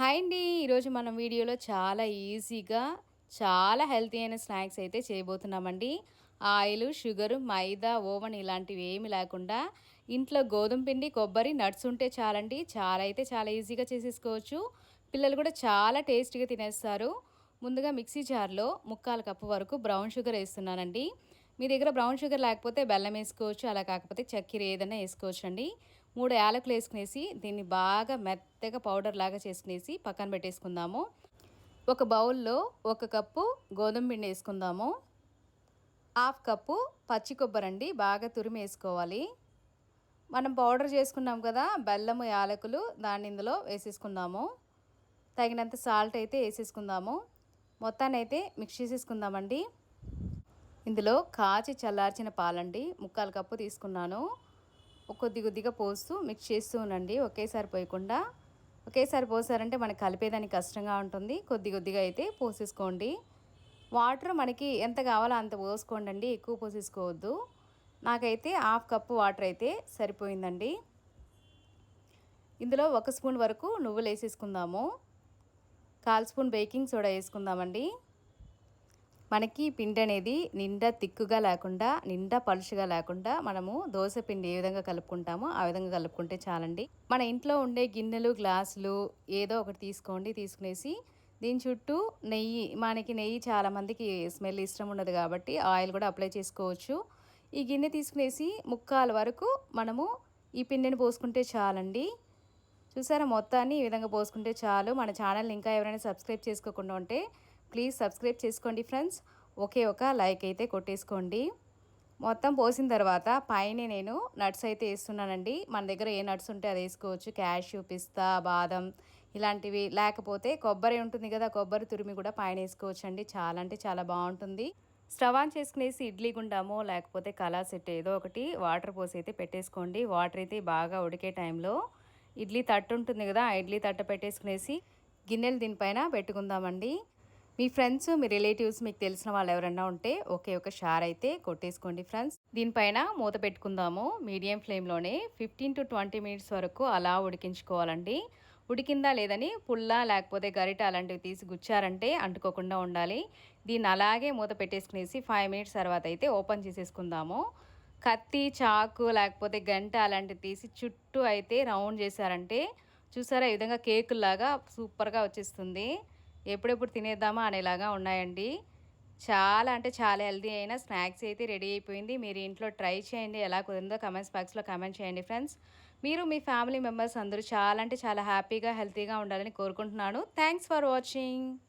Hi అండి. ఈరోజు మనం వీడియోలో చాలా ఈజీగా చాలా హెల్తీ అయిన స్నాక్స్ అయితే చేయబోతున్నామండి. ఆయిల్ షుగర్ మైదా ఓవెన్ ఇలాంటివి ఏమి లేకుండా ఇంట్లో గోధుమ పిండి కొబ్బరి నట్స్ ఉంటే చాలండి. చాలా అయితే చాలా ఈజీగా చేసేసుకోవచ్చు. పిల్లలు కూడా చాలా టేస్టీగా తినేస్తారు. ముందుగా మిక్సీ జార్లో ముక్కాల కప్పు వరకు బ్రౌన్ షుగర్ వేస్తున్నానండి. మీ దగ్గర బ్రౌన్ షుగర్ లేకపోతే బెల్లం వేసుకోవచ్చు అలా కాకపోతే చక్కెర ఏదైనా వేసుకోవచ్చు అండి మూడు యాలకులు వేసుకునేసి దీన్ని బాగా మెత్తగా పౌడర్ లాగా చేసుకునేసి పక్కన పెట్టేసుకుందాము. ఒక బౌల్లో ఒక కప్పు గోధుమ పిండి వేసుకుందాము. హాఫ్ కప్పు పచ్చి కొబ్బరి అండి బాగా తురిమి వేసుకోవాలి. మనం పౌడర్ చేసుకున్నాం కదా బెల్లము యాలకులు దాన్ని ఇందులో వేసేసుకుందాము. తగినంత సాల్ట్ అయితే వేసేసుకుందాము. మొత్తాన్ని అయితే మిక్స్ చేసేసుకుందామండి. ఇందులో కాచి చల్లార్చిన పాలండి ముక్కాలు కప్పు తీసుకున్నాను. కొద్ది కొద్దిగా పోస్తూ మిక్స్ చేస్తూ ఉండండి ఒకేసారి పోయకుండా ఒకేసారి పోసారంటే మనకి కలిపేదానికి కష్టంగా ఉంటుంది. కొద్ది కొద్దిగా అయితే పోసేసుకోండి. వాటర్ మనకి ఎంత కావాలో అంత పోసుకోండి అండి ఎక్కువ పోసేసుకోవద్దు. నాకైతే హాఫ్ కప్పు వాటర్ అయితే సరిపోయిందండి. ఇందులో ఒక స్పూన్ వరకు నువ్వులు వేసేసుకుందాము. కాల్ స్పూన్ బేకింగ్ సోడా వేసుకుందామండి. మనకి పిండి అనేది నిండా తిక్కుగా లేకుండా నిండా పలుచుగా లేకుండా మనము దోశ పిండి ఏ విధంగా కలుపుకుంటామో ఆ విధంగా కలుపుకుంటే చాలండి. మన ఇంట్లో ఉండే గిన్నెలు గ్లాసులు ఏదో ఒకటి తీసుకోండి తీసుకునేసి దీని చుట్టూ నెయ్యి మనకి నెయ్యి చాలామందికి స్మెల్ ఇష్టం ఉండదు కాబట్టి ఆయిల్ కూడా అప్లై చేసుకోవచ్చు. ఈ గిన్నె తీసుకునేసి ముక్కాల వరకు మనము ఈ పిండిని పోసుకుంటే చాలండి. చూసారా? మొత్తాన్ని ఈ విధంగా పోసుకుంటే చాలు. మన ఛానల్ని ఇంకా ఎవరైనా సబ్స్క్రైబ్ చేసుకోకుండా ఉంటే ప్లీజ్ సబ్స్క్రైబ్ చేసుకోండి ఫ్రెండ్స్. ఒకే ఒక లైక్ అయితే కొట్టేసుకోండి. మొత్తం పోసిన తర్వాత పైన నేను నట్స్ అయితే వేస్తున్నానండి. మన దగ్గర ఏ నట్స్ ఉంటే అది వేసుకోవచ్చు. క్యాష్యూ పిస్తా బాదం ఇలాంటివి. లేకపోతే కొబ్బరి ఉంటుంది కదా కొబ్బరి తురిమి కూడా పైన వేసుకోవచ్చు అండి చాలా అంటే చాలా బాగుంటుంది. స్టవ్ ఆన్ చేసుకునేసి ఇడ్లీ గుండామో లేకపోతే కళా సెట్ ఏదో ఒకటి వాటర్ పోసి అయితే పెట్టేసుకోండి. వాటర్ అయితే బాగా ఉడికే టైంలో ఇడ్లీ తట్టు ఉంటుంది కదా ఆ ఇడ్లీ తట్ట పెట్టేసుకునేసి గిన్నెలు దీనిపైన పెట్టుకుందామండి. మీ ఫ్రెండ్స్ మీ రిలేటివ్స్ మీకు తెలిసిన వాళ్ళు ఎవరైనా ఉంటే ఒకే ఒక షార్ అయితే కొట్టేసుకోండి ఫ్రెండ్స్. దీనిపైన మూత పెట్టుకుందాము. మీడియం ఫ్లేమ్లోనే ఫిఫ్టీన్ టు ట్వంటీ మినిట్స్ వరకు అలా ఉడికించుకోవాలండి. ఉడికిందా లేదని పుల్ల లేకపోతే గరిట అలాంటివి తీసి గుచ్చారంటే అంటుకోకుండా ఉండాలి. దీన్ని అలాగే మూత పెట్టేసుకునేసి ఫైవ్ మినిట్స్ తర్వాత అయితే ఓపెన్ చేసేసుకుందాము. కత్తి చాకు లేకపోతే గంట అలాంటివి తీసి చుట్టూ అయితే రౌండ్ చేశారంటే చూసారా ఈ విధంగా కేకులాగా సూపర్గా వచ్చేస్తుంది. ఎప్పుడెప్పుడు తినేద్దామా అనేలాగా ఉన్నాయండి. చాలా అంటే చాలా హెల్తీ అయిన స్నాక్స్ అయితే రెడీ అయిపోయింది. మీరు ఇంట్లో ట్రై చేయండి. ఎలా కుదిరిందో కమెంట్స్ బాక్స్లో కమెంట్ చేయండి ఫ్రెండ్స్. మీరు మీ ఫ్యామిలీ మెంబర్స్ అందరూ చాలా అంటే చాలా హ్యాపీగా హెల్తీగా ఉండాలని కోరుకుంటున్నాను. Thanks for watching.